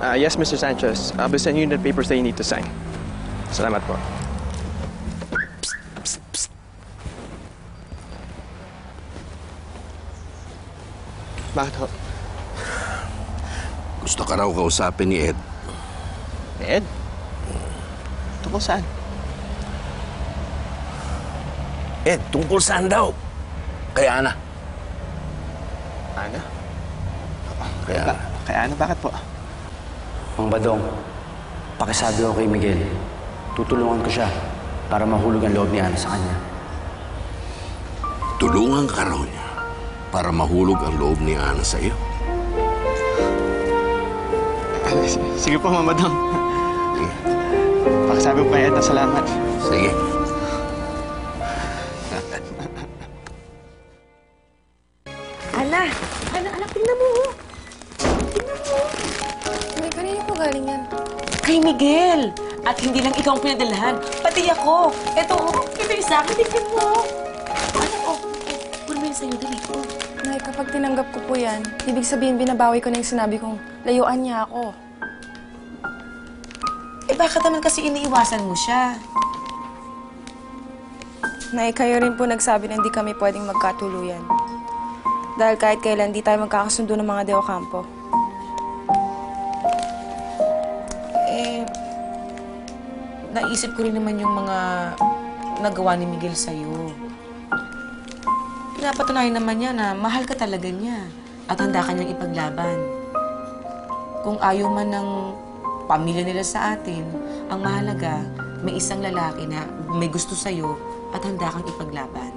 Ah, yes, Mr. Sanchez. I'll be sending you the papers that you need to sign. Salamat po. Bakit ho? Gusto ka raw kausapin ni Ed. Ed? Tungkol saan? Ed, tungkol saan daw? Kaya na. Ana? Kaya Ba- kaya ano? Bakit po? Mang Badong, pakisabi ko kay Miguel. Tutulungan ko siya para mahulog ang loob ni Ana sa kanya. Tulungan ka raw niya para mahulog ang loob ni Ana sa iyo. S- Sige po, Mama Dong. Pakisabi ko kay Ed na salamat. Sige. Ala, ala, ala, tingnan mo. oh. Galing yan. Kay Miguel. At hindi lang ikaw ang pinadalhan, pati ako. Ito, oh, ito yung sa akin, tingnan mo. Ano, oh, oh, puro mo yun sa'yo, dali, oh. Nay, kapag tinanggap ko po yan, ibig sabihin binabawi ko na yung sinabi kong layuan niya ako. Eh, bakit naman kasi iniiwasan mo siya? Nay, kayo rin po nagsabi na hindi kami pwedeng magkatuluyan. Dahil kahit kailan, di tayo magkakasundo ng mga Deo Campo. Naisip ko rin naman yung mga nagawa ni Miguel sa'yo. Pinapatunayan naman niya na mahal ka talaga niya at handa ka niyang ipaglaban. Kung ayaw man ng pamilya nila sa atin, ang mahalaga, may isang lalaki na may gusto sa'yo at handa kang ipaglaban.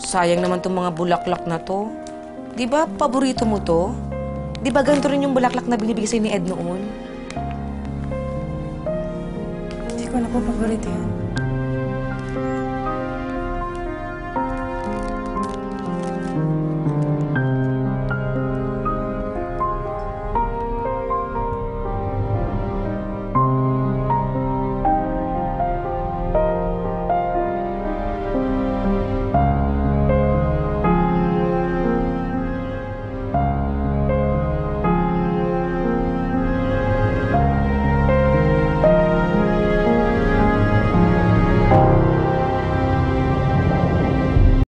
Sayang naman tong mga bulaklak na to. Di ba, paborito mo to? Di ba ganito rin yung bulaklak na binibigay sa'yo ni Ed noon? Hindi ko na po paborito yan.